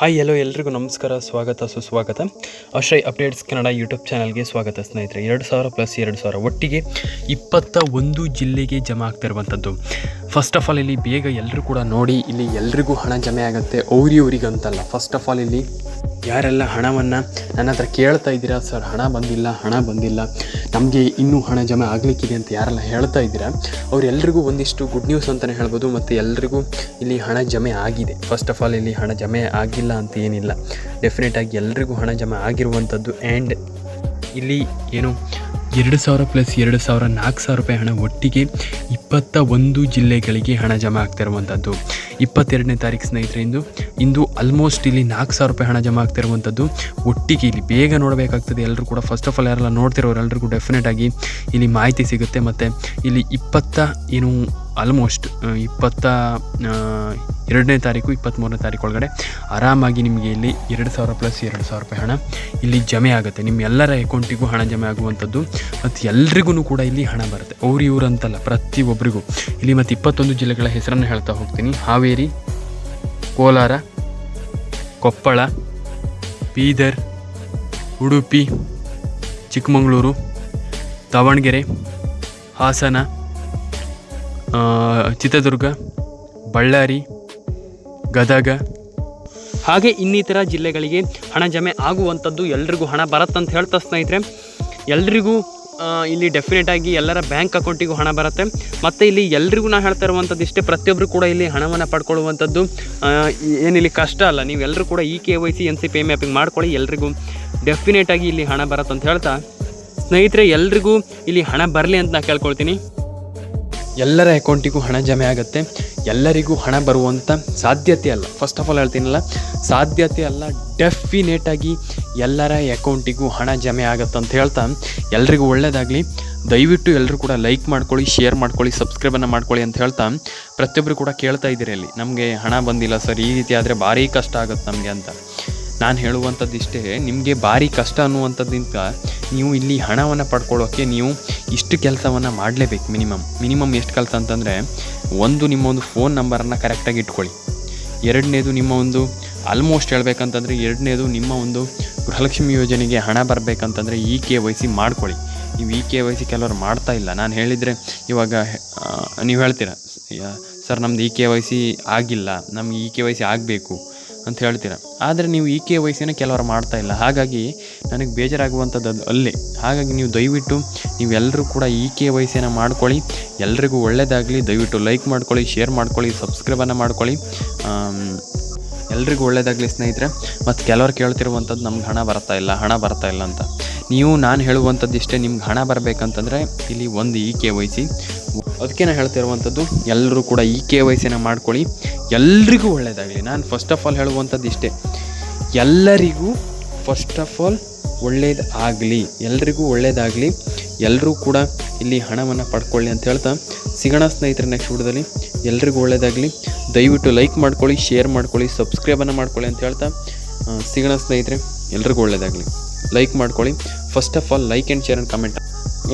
Hi ಎಲ್ಲೋ ಎಲ್ರಿಗೂ ನಮಸ್ಕಾರ, ಸ್ವಾಗತ, ಸುಸ್ವಾಗತ. ಅಶ್ರಯ್ ಅಪ್ಡೇಟ್ಸ್ ಕನ್ನಡ ಯೂಟ್ಯೂಬ್ ಚಾನಲ್ಗೆ ಸ್ವಾಗತ ಸ್ನೇಹಿತರೆ. ಎರಡು ಸಾವಿರ ಪ್ಲಸ್ ಎರಡು ಸಾವಿರ ಒಟ್ಟಿಗೆ ಇಪ್ಪತ್ತ ಒಂದು ಜಿಲ್ಲೆಗೆ ಜಮಾ ಆಗ್ತಿರುವಂಥದ್ದು. ಫಸ್ಟ್ ಆಫ್ ಆಲ್ ಇಲ್ಲಿ ಬೇಗ ಎಲ್ಲರೂ ಕೂಡ ನೋಡಿ, ಇಲ್ಲಿ ಎಲ್ರಿಗೂ ಹಣ ಜಮೆ ಆಗುತ್ತೆ. ಅವ್ರಿವ್ರಿಗೆ ಅಂತಲ್ಲ ಫಸ್ಟ್ ಆಫ್ ಆಲ್ ಇಲ್ಲಿ ಯಾರೆಲ್ಲ ಹಣವನ್ನು ನನ್ನ ಹತ್ರ ಕೇಳ್ತಾ ಇದ್ದೀರಾ? ಸರ್, ಹಣ ಬಂದಿಲ್ಲ ಹಣ ಬಂದಿಲ್ಲ. ನಮಗೆ ಇನ್ನೂ ಹಣ ಜಮೆ ಆಗಲಿಕ್ಕಿದೆ ಅಂತ ಯಾರೆಲ್ಲ ಹೇಳ್ತಾ ಇದ್ದೀರಾ? ಅವರೆಲ್ಲರಿಗೂ ಒಂದಿಷ್ಟು ಗುಡ್ ನ್ಯೂಸ್ ಅಂತಲೇ ಹೇಳ್ಬೋದು, ಮತ್ತು ಎಲ್ರಿಗೂ ಇಲ್ಲಿ ಹಣ ಜಮೆ ಆಗಿದೆ. ಫಸ್ಟ್ ಆಫ್ ಆಲ್ ಇಲ್ಲಿ ಹಣ ಜಮೆ ಆಗಿಲ್ಲ ಅಂತ ಏನಿಲ್ಲ. ಡೆಫಿನೆಟಾಗಿ ಎಲ್ರಿಗೂ ಹಣ ಜಮೆ ಆಗಿರುವಂಥದ್ದು ಆ್ಯಂಡ್ ಇಲ್ಲಿ ಏನು ಎರಡು ಸಾವಿರ ಪ್ಲಸ್ ಎರಡು ಸಾವಿರ, ನಾಲ್ಕು ಸಾವಿರ ರೂಪಾಯಿ ಹಣ ಒಟ್ಟಿಗೆ ಇಪ್ಪತ್ತ ಒಂದು ಜಿಲ್ಲೆಗಳಿಗೆ ಹಣ ಜಮಾ ಆಗ್ತಿರುವಂಥದ್ದು ಇಪ್ಪತ್ತೆರಡನೇ ತಾರೀಕು ಸ್ನೇಹಿತರೆ, ಇಂದು ಇಂದು ಆಲ್ಮೋಸ್ಟ್ ಇಲ್ಲಿ ನಾಲ್ಕು ಸಾವಿರ ರೂಪಾಯಿ ಹಣ ಜಮಾ ಆಗ್ತಿರುವಂಥದ್ದು ಒಟ್ಟಿಗೆ ಇಲ್ಲಿ ಬೇಗ ನೋಡಬೇಕಾಗ್ತದೆ. ಎಲ್ಲರೂ ಕೂಡ ಫಸ್ಟ್ ಆಫ್ ಆಲ್ ಯಾರೆಲ್ಲ ನೋಡ್ತಿರೋರು ಎಲ್ರಿಗೂ ಡೆಫಿನೆಟ್ ಆಗಿ ಇಲ್ಲಿ ಮಾಹಿತಿ ಸಿಗುತ್ತೆ. ಮತ್ತು ಇಲ್ಲಿ ಇಪ್ಪತ್ತ ಏನು ಆಲ್ಮೋಸ್ಟ್ ಇಪ್ಪತ್ತ ಎರಡನೇ ತಾರೀಕು ಇಪ್ಪತ್ತ್ಮೂರನೇ ತಾರೀಕು ಒಳಗಡೆ ಆರಾಮಾಗಿ ನಿಮಗೆ ಇಲ್ಲಿ ಎರಡು ಸಾವಿರ ಪ್ಲಸ್ ಎರಡು ಸಾವಿರ ರೂಪಾಯಿ ಹಣ ಇಲ್ಲಿ ಜಮೆ ಆಗುತ್ತೆ. ನಿಮ್ಮ ಎಲ್ಲರ ಅಕೌಂಟಿಗೂ ಹಣ ಜಮೆ ಆಗುವಂಥದ್ದು. ಮತ್ತು ಎಲ್ರಿಗೂ ಕೂಡ ಇಲ್ಲಿ ಹಣ ಬರುತ್ತೆ. ಅವ್ರು ಇವ್ರು ಅಂತಲ್ಲ ಪ್ರತಿಯೊಬ್ಬರಿಗೂ ಇಲ್ಲಿ ಮತ್ತು ಇಪ್ಪತ್ತೊಂದು ಜಿಲ್ಲೆಗಳ ಹೆಸರನ್ನು ಹೇಳ್ತಾ ಹೋಗ್ತೀನಿ. ಹಾವೇರಿ, ಕೋಲಾರ, ಕೊಪ್ಪಳ, ಬೀದರ್, ಉಡುಪಿ, ಚಿಕ್ಕಮಗಳೂರು, ದಾವಣಗೆರೆ, ಹಾಸನ ಚಿತ್ರದುರ್ಗ, ಬಳ್ಳಾರಿ, ಗದಗ, ಹಾಗೆ ಇನ್ನಿತರ ಜಿಲ್ಲೆಗಳಿಗೆ ಹಣ ಜಮೆ ಆಗುವಂಥದ್ದು ಎಲ್ರಿಗೂ ಹಣ ಬರುತ್ತಂತ ಹೇಳ್ತಾ ಸ್ನೇಹಿತರೆ, ಎಲ್ರಿಗೂ ಇಲ್ಲಿ ಡೆಫಿನೆಟಾಗಿ ಎಲ್ಲರ ಬ್ಯಾಂಕ್ ಅಕೌಂಟಿಗೂ ಹಣ ಬರುತ್ತೆ. ಮತ್ತು ಇಲ್ಲಿ ಎಲ್ರಿಗೂ ನಾ ಹೇಳ್ತಾ ಇರುವಂಥದ್ದು ಇಷ್ಟೇ ಪ್ರತಿಯೊಬ್ಬರು ಕೂಡ ಇಲ್ಲಿ ಹಣವನ್ನು ಪಡ್ಕೊಳ್ಳುವಂಥದ್ದು ಏನಿಲ್ಲಿ ಕಷ್ಟ ಅಲ್ಲ. ನೀವು ಎಲ್ಲರೂ ಕೂಡ E K Y C N C pay mapping ಮಾಡ್ಕೊಳ್ಳಿ, ಎಲ್ರಿಗೂ ಡೆಫಿನೆಟಾಗಿ ಇಲ್ಲಿ ಹಣ ಬರುತ್ತೆ ಅಂತ ಹೇಳ್ತಾ. ಸ್ನೇಹಿತರೆ, ಎಲ್ರಿಗೂ ಇಲ್ಲಿ ಹಣ ಬರಲಿ ಅಂತ ನಾನು ಕೇಳ್ಕೊಳ್ತೀನಿ. ಎಲ್ಲರ ಅಕೌಂಟಿಗೂ ಹಣ ಜಮೆ ಆಗುತ್ತೆ. ಎಲ್ಲರಿಗೂ ಹಣ ಬರುವಂಥ ಸಾಧ್ಯತೆ ಅಲ್ಲ. ಫಸ್ಟ್ ಆಫ್ ಆಲ್ ಹೇಳ್ತೀನಲ್ಲ, ಸಾಧ್ಯತೆ ಅಲ್ಲ ಡೆಫಿನೇಟಾಗಿ ಎಲ್ಲರ ಅಕೌಂಟಿಗೂ ಹಣ ಜಮೆ ಆಗುತ್ತೆ ಅಂತ ಹೇಳ್ತಾ, ಎಲ್ರಿಗೂ ಒಳ್ಳೆಯದಾಗಲಿ ದಯವಿಟ್ಟು ಎಲ್ಲರೂ ಕೂಡ ಲೈಕ್ ಮಾಡ್ಕೊಳ್ಳಿ ಶೇರ್ ಮಾಡ್ಕೊಳ್ಳಿ ಸಬ್ಸ್ಕ್ರೈಬನ್ನು ಮಾಡ್ಕೊಳ್ಳಿ ಅಂತ ಹೇಳ್ತಾ ಪ್ರತಿಯೊಬ್ಬರು ಕೂಡ ಕೇಳ್ತಾ ಇದ್ದೀರಿ ಅಲ್ಲಿ. ನಮಗೆ ಹಣ ಬಂದಿಲ್ಲ ಸರ್, ಈ ರೀತಿ ಆದರೆ ಭಾರಿ ಕಷ್ಟ ಆಗುತ್ತೆ ನಮಗೆ ಅಂತ. ನಾನು ಹೇಳುವಂಥದ್ದು ಇಷ್ಟೇ, ನಿಮಗೆ ಭಾರಿ ಕಷ್ಟ ಅನ್ನುವಂಥದ್ದಿಂತ ನೀವು ಇಲ್ಲಿ ಹಣವನ್ನು ಪಡ್ಕೊಳ್ಳೋಕ್ಕೆ ನೀವು ಇಷ್ಟು ಕೆಲಸವನ್ನು ಮಾಡಲೇಬೇಕು ಮಿನಿಮಮ್. ಮಿನಿಮಮ್ ಎಷ್ಟು ಕೆಲಸ ಅಂತಂದರೆ, ಒಂದು ನಿಮ್ಮ ಒಂದು ಫೋನ್ ನಂಬರನ್ನು ಕರೆಕ್ಟಾಗಿ ಇಟ್ಕೊಳ್ಳಿ. ಎರಡನೇದು ನಿಮ್ಮ ಒಂದು ಆಲ್ಮೋಸ್ಟ್ ಹೇಳ್ಬೇಕಂತಂದರೆ, ಎರಡನೇದು ನಿಮ್ಮ ಒಂದು ಗೃಹಲಕ್ಷ್ಮಿ ಯೋಜನೆಗೆ ಹಣ ಬರಬೇಕಂತಂದರೆ ಇ ಕೆ ವೈ ಸಿ ಮಾಡ್ಕೊಳ್ಳಿ. ನೀವು ಇ ಕೆ ವೈ ಸಿ ಕೆಲವರು ಮಾಡ್ತಾ ಇಲ್ಲ. ನಾನು ಹೇಳಿದರೆ ಇವಾಗ ನೀವು ಹೇಳ್ತೀರ ಸರ್ ನಮ್ದು ಇ ಕೆ ವೈ ಸಿ ಆಗಿಲ್ಲ, ನಮ್ಗೆ ಇ ಕೆ ವೈ ಸಿ ಆಗಬೇಕು. ಅಂತ ಹೇಳ್ತೀರ. ಆದರೆ ನೀವು ಇ ಕೆ ವೈ ಸಿನ ಕೆಲವರು ಮಾಡ್ತಾ ಇಲ್ಲ. ಹಾಗಾಗಿ ನನಗೆ ಬೇಜಾರಾಗುವಂಥದ್ದು ಅದು ಅಲ್ಲೇ. ಹಾಗಾಗಿ ನೀವು ದಯವಿಟ್ಟು ನೀವೆಲ್ಲರೂ ಕೂಡ ಇ ಕೆ ವೈ ಮಾಡ್ಕೊಳ್ಳಿ. ಎಲ್ರಿಗೂ ಒಳ್ಳೆಯದಾಗಲಿ ದಯವಿಟ್ಟು ಲೈಕ್ ಮಾಡ್ಕೊಳ್ಳಿ ಶೇರ್ ಮಾಡ್ಕೊಳ್ಳಿ ಸಬ್ಸ್ಕ್ರೈಬನ್ನು ಮಾಡ್ಕೊಳ್ಳಿ. ಎಲ್ರಿಗೂ ಒಳ್ಳೆಯದಾಗಲಿ ಸ್ನೇಹಿತರೆ. ಮತ್ತು ಕೆಲವರು ಕೇಳ್ತಿರುವಂಥದ್ದು ನಮ್ಗೆ ಹಣ ಬರ್ತಾ ಇಲ್ಲ, ಹಣ ಬರ್ತಾ ಇಲ್ಲ ಅಂತ. ನೀವು ನಾನು ಹೇಳುವಂಥದ್ದು ಇಷ್ಟೇ, ನಿಮ್ಗೆ ಹಣ ಬರಬೇಕಂತಂದರೆ ಇಲ್ಲಿ ಒಂದು ಇ ಕೆ ವೈ ಅದಕ್ಕೆ ನಾನು ಹೇಳ್ತಿರುವಂಥದ್ದು ಎಲ್ಲರೂ ಕೂಡ ಈ ಕೆ ವೈ ಸಿನ ಮಾಡ್ಕೊಳ್ಳಿ. ಎಲ್ರಿಗೂ ಒಳ್ಳೆಯದಾಗಲಿ ನಾನು ಫಸ್ಟ್ ಆಫ್ ಆಲ್ ಹೇಳುವಂಥದ್ದು ಇಷ್ಟೇ. ಎಲ್ಲರಿಗೂ ಫಸ್ಟ್ ಆಫ್ ಆಲ್ ಒಳ್ಳೇದು ಆಗಲಿ ಎಲ್ರಿಗೂ ಒಳ್ಳೇದಾಗಲಿ. ಎಲ್ಲರೂ ಕೂಡ ಇಲ್ಲಿ ಹಣವನ್ನು ಪಡ್ಕೊಳ್ಳಿ ಅಂತ ಹೇಳ್ತಾ, ಸಿಗೋಣ ಸ್ನೇಹಿತರೆ ನೆಕ್ಸ್ಟ್ ವಿಡಿಯೋದಲ್ಲಿ. ಎಲ್ರಿಗೂ ಒಳ್ಳೇದಾಗಲಿ. ದಯವಿಟ್ಟು ಲೈಕ್ ಮಾಡ್ಕೊಳ್ಳಿ ಶೇರ್ ಮಾಡ್ಕೊಳ್ಳಿ ಸಬ್ಸ್ಕ್ರೈಬನ್ನು ಮಾಡ್ಕೊಳ್ಳಿ ಅಂತ ಹೇಳ್ತಾ ಸಿಗಣ ಸಿಗೋಣ ಸ್ನೇಹಿತರೆ. ಎಲ್ರಿಗೂ ಒಳ್ಳೇದಾಗಲಿ. ಲೈಕ್ ಮಾಡ್ಕೊಳ್ಳಿ. First of all like and share and comment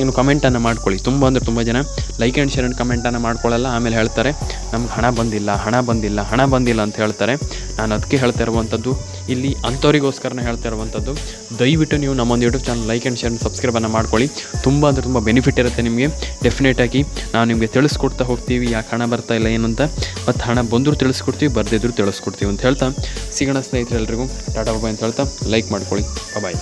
ಏನು ಕಮೆಂಟನ್ನು ಮಾಡ್ಕೊಳ್ಳಿ. ತುಂಬ ಅಂದರೆ ತುಂಬ ಜನ ಲೈಕ್ ಆ್ಯಂಡ್ ಶೇರ್ ಆ್ಯಂಡ್ ಕಮೆಂಟನ್ನು ಮಾಡ್ಕೊಳ್ಳಲ್ಲ, ಆಮೇಲೆ ಹೇಳ್ತಾರೆ, ನಮ್ಗೆ ಹಣ ಬಂದಿಲ್ಲ ಹಣ ಬಂದಿಲ್ಲ ಹಣ ಬಂದಿಲ್ಲ ಅಂತ ಹೇಳ್ತಾರೆ. ನಾನು ಅದಕ್ಕೆ ಹೇಳ್ತಾ ಇರುವಂಥದ್ದು ಇಲ್ಲಿ ಅಂಥವ್ರಿಗೋಸ್ಕರನೇ ಹೇಳ್ತಾ ಇರುವಂಥದ್ದು ದಯವಿಟ್ಟು ನೀವು ನಮ್ಮೊಂದು YouTube channel like and share ಸಬ್ಸ್ಕ್ರೈಬನ್ನು ಮಾಡ್ಕೊಳ್ಳಿ. ತುಂಬ ಅಂದರೆ ತುಂಬ ಬೆನಿಫಿಟ್ ಇರುತ್ತೆ ನಿಮಗೆ. ಡೆಫಿನೆಟಾಗಿ ನಾವು ನಿಮಗೆ ತಿಳಿಸ್ಕೊಡ್ತಾ ಹೋಗ್ತೀವಿ, ಯಾಕೆ ಹಣ ಬರ್ತಾ ಇಲ್ಲ ಏನಂತ ಮತ್ತು ಹಣ ಬಂದರೂ ತಿಳಿಸ್ಕೊಡ್ತೀವಿ, ಬರ್ದಿದ್ರು ತಿಳಿಸ್ಕೊಡ್ತೀವಿ ಅಂತ ಹೇಳ್ತಾ, ಸಿಗೋಣ ಸ್ನೇಹಿತರೆ ಎಲ್ರಿಗೂ ಟಾಟಾ ಬಾಯ್ ಅಂತ ಹೇಳ್ತಾ ಲೈಕ್ ಮಾಡ್ಕೊಳ್ಳಿ. ಬಾಯ್